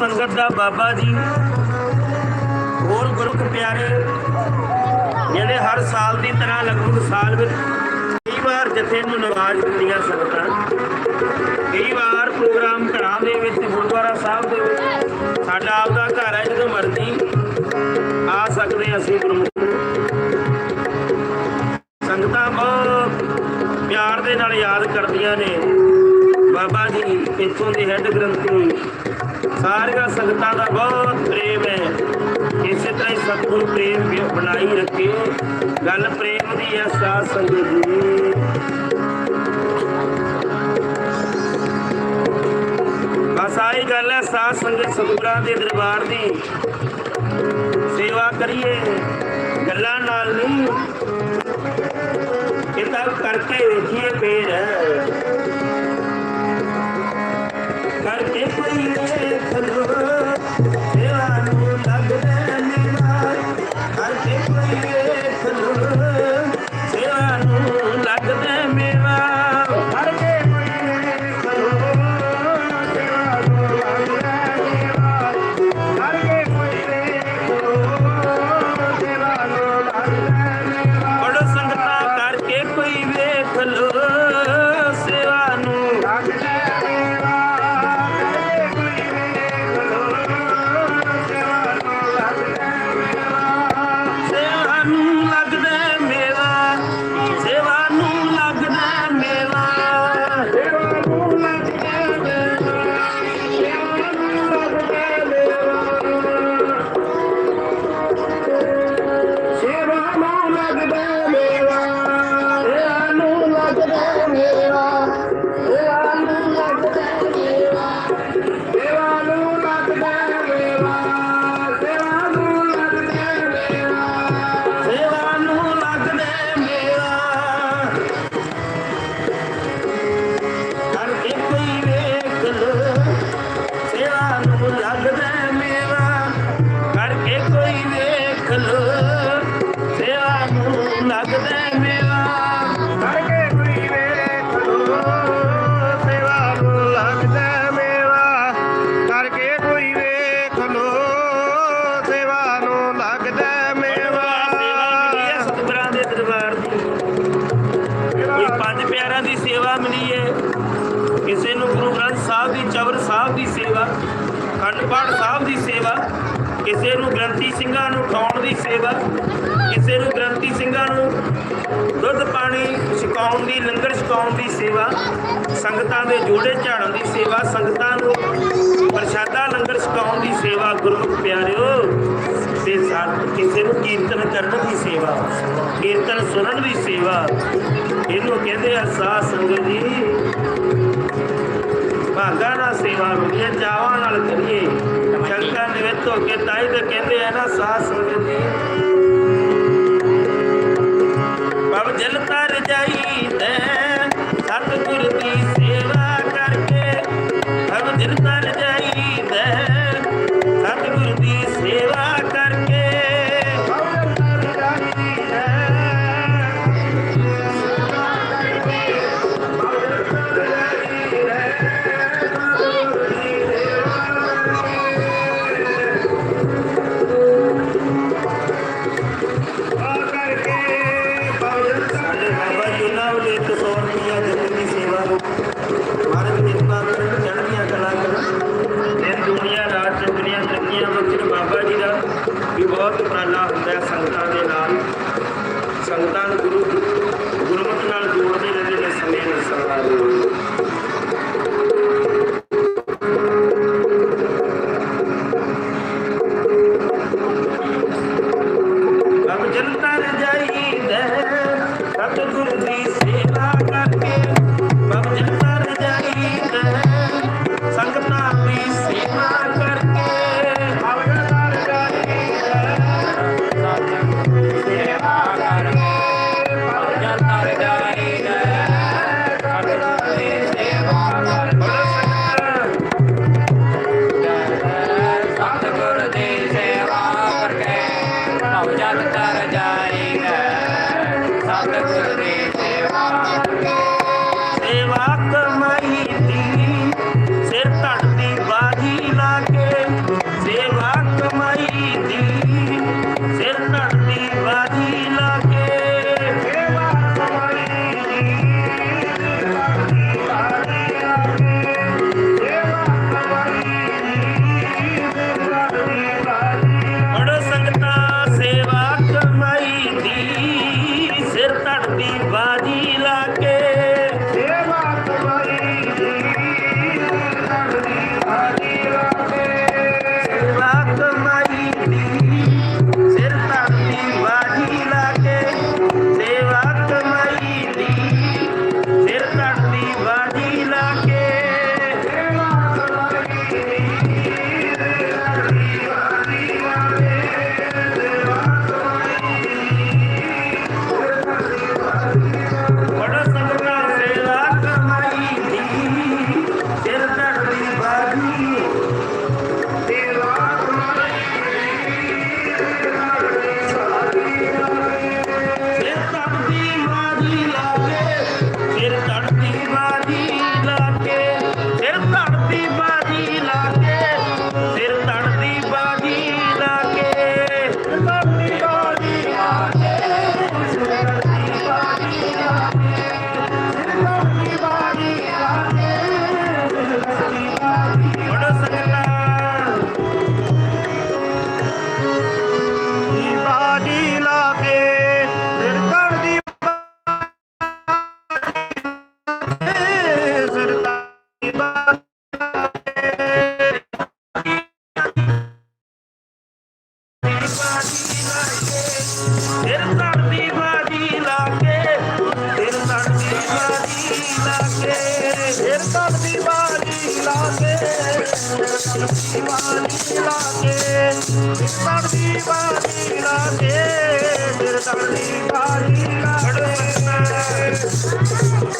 ਸੰਗਤ ਦਾ ਬਾਬਾ ਜੀ। ਹੋਰ ਗੁਰਖ ਪਿਆਰੇ, ਜਿਹੜੇ ਹਰ ਸਾਲ ਦੀ ਤਰ੍ਹਾਂ ਲਗਭਗ ਸਾਲ ਵਿੱਚ ਕਈ ਵਾਰ ਜਥੇ ਨੂੰ ਨਵਾਜ਼ ਦਿੰਦੀਆਂ ਸੰਗਤਾਂ, ਕਈ ਵਾਰ ਪ੍ਰੋਗਰਾਮ ਘਰਾਂ ਦੇ ਵਿੱਚ, ਗੁਰਦੁਆਰਾ ਸਾਹਿਬ ਦੇ ਵਿੱਚ, ਸਾਡਾ ਆਪਦਾ ਘਰ ਹੈ, ਜਦੋਂ ਮਰਜ਼ੀ ਆ ਸਕਦੇ ਹਾਂ ਅਸੀਂ ਗੁਰਮੁਖ। ਸੰਗਤਾਂ ਬਹੁਤ ਪਿਆਰ ਦੇ ਨਾਲ ਯਾਦ ਕਰਦੀਆਂ ਨੇ। ਬਾਬਾ ਜੀ, ਇੱਥੋਂ ਦੇ ਹੈੱਡ ਗ੍ਰੰਥੀ। ਸਾਰੀਆਂ ਸੰਗਤਾਂ ਦਾ ਬਹੁਤ ਪ੍ਰੇਮ ਹੈ। ਇਸੇ ਤਰ੍ਹਾਂ ਹੀ ਸਤਿਗੁਰੂ ਪ੍ਰੇਮ ਬਣਾਈ ਰੱਖੇ। ਗੱਲ ਪ੍ਰੇਮ ਦੀ ਹੈ, ਸਾਧ ਸੰਗਤ ਜੀ ਬਸ ਆਹੀ ਗੱਲ ਹੈ, ਸਾਧ ਸੰਗਤ ਸਤਿਗੁਰਾਂ ਦੇ ਦਰਬਾਰ ਦੀ। ਸੇਵਾ ਕਰੀਏ, ਗੱਲਾਂ ਨਾਲ ਨਹੀਂ। ਇਹ ਤਾਂ ਕਰਕੇ ਵੇਖੀਏ ਫੇਰ। கொண்டே ਲੱਗਦਾ ਮੇਵਾ ਕਰਕੇ ਕੋਈ ਵੇਖ ਲੋ ਸੇਵਾ ਨੂੰ ਲੱਗਦਾ ਮੇਵਾ ਕਰਕੇ ਕੋਈ ਵੇਖ ਲੋ ਸੇਵਾ ਨੂੰ ਲੱਗਦਾ ਮੇਵਾ ਸਤਿਗੁਰਾਂ ਦੇ ਦਰਬਾਰ ਦੀ। ਇਹ ਪੰਜ ਪਿਆਰਾਂ ਦੀ ਸੇਵਾ ਮਿਲੀ ਹੈ। ਕਿਸੇ ਨੂੰ ਗੁਰੂ ਗ੍ਰੰਥ ਸਾਹਿਬ ਦੀ ਚਵਰ ਸਾਹਿਬ ਦੀ ਸੇਵਾ, ਖੰਡ ਪਾਠ ਸਾਹਿਬ ਦੀ ਸੇਵਾ ਕਿਸੇ ਨੂੰ ਗ੍ਰੰਥੀ ਸਿੰਘਾਂ ਨੂੰ ਉਠਾਉਣ ਦੀ ਸੇਵਾ, ਕਿਸੇ ਨੂੰ ਗ੍ਰੰਥੀ ਸਿੰਘਾਂ ਨੂੰ ਦੁੱਧ ਪਾਣੀ ਛਕਾਉਣ ਦੀ, ਲੰਗਰ ਛਕਾਉਣ ਦੀ ਸੇਵਾ, ਸੰਗਤਾਂ ਦੇ ਜੋੜੇ ਝਾੜਨ ਦੀ ਸੇਵਾ, ਸੰਗਤਾਂ ਨੂੰ ਪ੍ਰਸ਼ਾਦਾ, ਲੰਗਰ ਛਕਾਉਣ ਦੀ ਸੇਵਾ ਗੁਰਮੁਖ ਪਿਆਰਿਓ, ਤੇ ਸਾ- ਕਿਸੇ ਨੂੰ ਕੀਰਤਨ ਕਰਨ ਦੀ ਸੇਵਾ, ਕੀਰਤਨ ਸੁਣਨ ਦੀ ਸੇਵਾ। ਇਹਨੂੰ ਕਹਿੰਦੇ ਆ ਸਾਧ ਸੰਗਤ ਜੀ। ਭਾਗਾ ਨਾਲ ਸੇਵਾ ਕਰੀਏ ਚਾਵਾਂ ਨਾਲ ਕਰੀਏ। વેચતો કે તાઈ તો કેન્દ્ર એના સાસ વેચી ਬਹੁਤ ਉਪਰਾਲਾ ਹੁੰਦਾ ਸੰਗਤਾਂ ਦੇ ਨਾਲ। ਸੰਗਤਾਂ ਨੂੰ ਗੁਰੂ ਸੇਵਾ ਕਮਾਈ ਦੀ ਸਿਰ ਧਰਤੀ ਬਾਜੀ ਲਾ ਕੇ ਸੇਵਾ ਕਮਾਈ ਦੀ ਸਿਰ ਧਰਤੀ ਬਾਜੀ ਲਾ ਕੇ ਬੜਾ ਸਬਰਾ ਸੇਵਾ ਕਮਾਈ ਦੀ ਸਿਰ ਧਰਤੀ ਬਾਜੀ ਸਿਰ ਧਰਤੀ ਬਾਜੀ ਲਾ ਕੇ ਸਿਰ ਧਰਤੀ ਬਾਜੀ ਲਾ ਕੇ ਸਿਰ ਧਰਤੀ ਬਾਜੀ ਲਾ ਕੇ ਸਿਰ ਧਰਤੀ ਬਾਜੀ ਲਾ ਕੇ। ਸਿਰ ਧਰਤੀ ਬਾਜੀ ਲਾ ਕੇ ਸਿਰ ਧਰਤੀ ਬਾਜੀ ਲਾ ਕੇ ਸਿਰ ਧਰਤੀ ਬਾਜੀ ਲਾ ਕੇ ਸਿਰ ਧਰਤੀ ਬਾਜੀ ਬੜਾ ਸਕਲਾ ਬਾਜੀ ਲਾ ਕੇ ਸਿਰ ਕਰਦੀ ਸਿਰ ਕਰਦੀ ਸਿਰ ਧਰਤੀ ਬਾਜੀ ਲਾ ਕੇ ਸਿਰ ਧਰਤੀ ਬਾਜੀ ਲਾ ਕੇ ਸਿਰ ਕਰਦੀ ਬਾਜੀ ਲਾ ਕੇ ਸਿਰ ਕਰਦੀ ਬਾਜੀ ਲਾ ਕੇ ਸਿਰ ਕਰਦੀ ਬਾਜੀ ਲਾ ਕੇ ਸਿਰ ਕਰਦੀ ਬਾਜੀ ਲਾ ਕੇ ਸੇਵਾ ਕਮਾਈ ਦੀ ਸਿਰ ਧਰਤੀ ਬਾਜੀ ਲਾ ਕੇ ਸੇਵਾ ਕਮਾਈ ਦੀ ਸਿਰ ਧਰਤੀ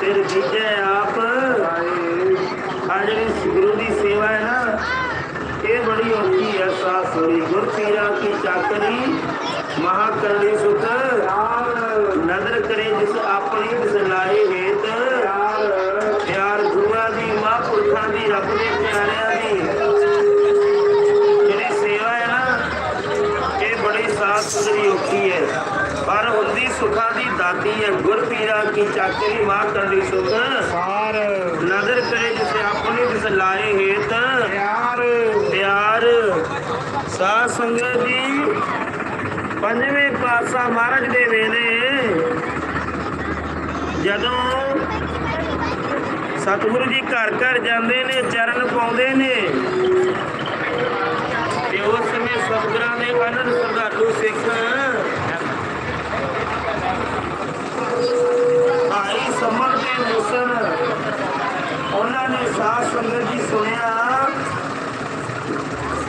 ਫਿਰ ਸੇਵਾ ਕਮਾਈ ਆਪ। ਆ ਜਿਹੜੀ ਗੁਰੂ ਦੀ ਸੇਵਾ ਹੈ ਨਾ, ਇਹ ਬੜੀ ਔਖੀ ਹੈ ਸਾਧ ਸੁਣੀ ਗੁਰ ਪੀਰਾ ਕੀ ਚਾਕਰੀ ਮਹਾ ਕਰਨੀ ਸੁਖ ਨਦਰ ਕਰੇ ਜਿਸ ਆਪਣੀ ਜਿਸ ਲਾਏ ਹੇਤ ਪਿਆਰ ਗੁਰੂਆਂ ਦੀ ਮਹਾਂਪੁਰਖਾਂ ਦੀ ਰੱਬ ਦੇ ਪਿਆਰਿਆਂ ਦੀ ਜਿਹੜੀ ਸੇਵਾ ਹੈ ਨਾ ਇਹ ਬੜੀ ਸਾਧ ਸੁਥਰੀ ਔਖੀ ਹੈ ਪਰ ਹੁੰਦੀ ਸੁਖਾਂ ਦੀ ਦਾਤੀ ਹੈ ਗੁਰ ਪੀਰਾ ਕੀ ਚਾਕਰੀ ਮਾਂ ਕਰਦੀ ਸੁਖ ਸਾਰ ਜਿਸ ਆਪਣੀ ਜਿਸ ਲਾਏ ਹੇਤ ਪਿਆਰ। ਪਿਆਰ। ਸਾਧ ਸੰਗਤ ਜੀ ਪੰਜਵੇਂ ਪਾਤਸ਼ਾਹ ਮਹਾਰਾਜ ਦੇ ਵੇਲੇ ਜਦੋਂ ਸਤਿਗੁਰੂ ਜੀ ਘਰ ਘਰ ਜਾਂਦੇ ਨੇ ਚਰਨ ਪਾਉਂਦੇ ਨੇ ਤੇ ਉਸ ਸਮੇਂ ਸਤਿਗੁਰਾਂ ਦੇ ਅਨੰਦ ਸ਼ਰਧਾਲੂ ਸਿੱਖ ਭਾਈ ਸਮਰ ਦੇ ਮੁਸਨ ਉਹਨਾਂ ਨੇ ਸਾਧ ਸੰਗਤ ਜੀ ਸੁਣਿਆ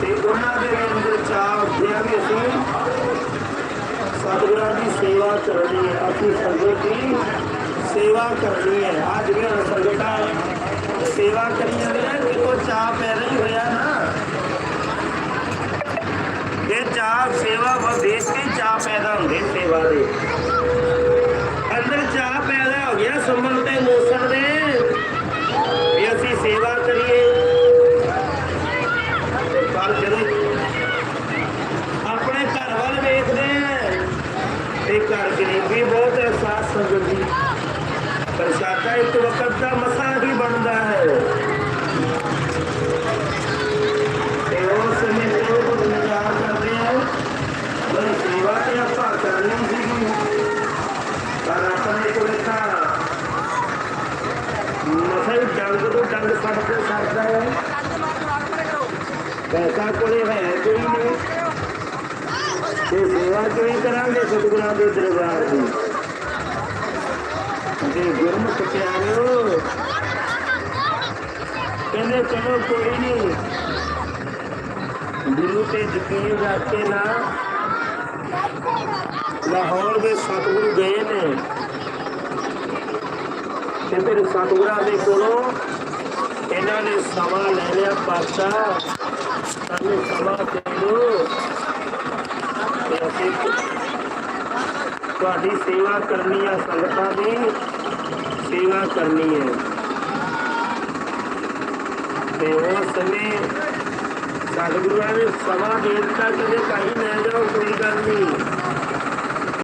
ਤੇ ਉਹਨਾਂ ਦੇ ਅੰਦਰ ਚਾਹ ਉੱਠਿਆ ਵੀ ਅਸੀਂ ਸਤਿਗੁਰਾਂ ਦੀ ਸੇਵਾ ਕਰਨੀ ਹੈ ਅਸੀਂ ਸੰਗਤ ਦੀ ਸੇਵਾ ਕਰਨੀ ਹੈ ਆ ਜਿਹੜੀਆਂ ਸੰਗਤਾਂ ਸੇਵਾ ਕਰੀ ਜਾਂਦੀਆਂ ਕਿ ਕੋ ਚਾਹ ਪੈਦਾ ਹੀ ਹੋਇਆ ਨਾ ਇਹ ਚਾਹ ਸੇਵਾ ਵ ਦੇਖ ਕੇ ਚਾਹ ਪੈਦਾ ਹੁੰਦੇ ਸੇਵਾ ਦੇ ਅੰਦਰ ਚਾਹ ਪੈਦਾ ਹੋ ਗਿਆ ਸੁਮਨ ਤੇ ਮੂਸਣ ਦੇ ਵੀ ਅਸੀਂ ਸੇਵਾ ਕਰੀਏ ਪਰ ਜਦੋਂ ਆਪਣੇ ਘਰ ਵੱਲ ਵੇਖਦੇ ਆ ਤੇ ਘਰ ਗਰੀਬੀ ਬਹੁਤ ਹੈ ਸਾਥ ਸੰਗਤ ਦੀ ਪ੍ਰਸ਼ਾਦਾ ਇੱਕ ਵਕਤ ਦਾ ਮਸਾ ਹੀ ਬਣਦਾ ਹੈ ਤੇ ਉਸ ਸਮੇਂ ਤੇ ਉਹ ਗੁਜ਼ਾਰ ਕਰਦੇ ਆ ਬੜੀ ਸੇਵਾ ਤੇ ਆਪਾਂ ਕੋਲ ਤਾਂ ਮਸਾ ਤੋਂ ਜੰਗ ਫੜ ਕੇ ਸਰਦਾ ਹੈ ਪੈਸਾ ਕੋਲੇ ਹੈ ਕੋਈ ਨਹੀਂ। ਤੇ ਸੇਵਾ ਕਿਵੇਂ ਕਰਾਂਗੇ ਸਤਿਗੁਰਾਂ ਦੇ ਦਰਬਾਰ ਦੀ ਤੇ ਗੁਰਮੁਖ ਪਿਆਰਿਓ ਕਹਿੰਦੇ ਚਲੋ ਕੋਈ ਨਹੀਂ ਗੁਰੂ ਤੇ ਯਕੀਨ ਰੱਖ ਕੇ ਨਾ ਲਾਹੌਰ ਦੇ ਸਤਿਗੁਰੂ ਗਏ ਨੇ। ਤੇ ਫਿਰ ਸਤਿਗੁਰਾਂ ਦੇ ਕੋਲੋਂ ਇਹਨਾਂ ਨੇ ਸਮਾਂ ਲੈ ਲਿਆ ਪਾਤਸ਼ਾਹ ਸਾਨੂੰ ਸਮਾਂ ਦੇ ਦਿਓ। ਤੁਹਾਡੀ ਸੇਵਾ ਕਰਨੀ ਆ, ਸੰਗਤਾਂ ਦੀ ਸੇਵਾ ਕਰਨੀ ਹੈ। ਤੇ ਉਸ ਸਮੇਂ ਸਤਿਗੁਰਾਂ ਨੇ ਸਮਾਂ ਦੇ ਦਿੱਤਾ ਕਿ ਜੇ ਕਹੀਂ ਲੈ ਜਾਓ ਕੋਈ ਗੱਲ ਨਹੀਂ।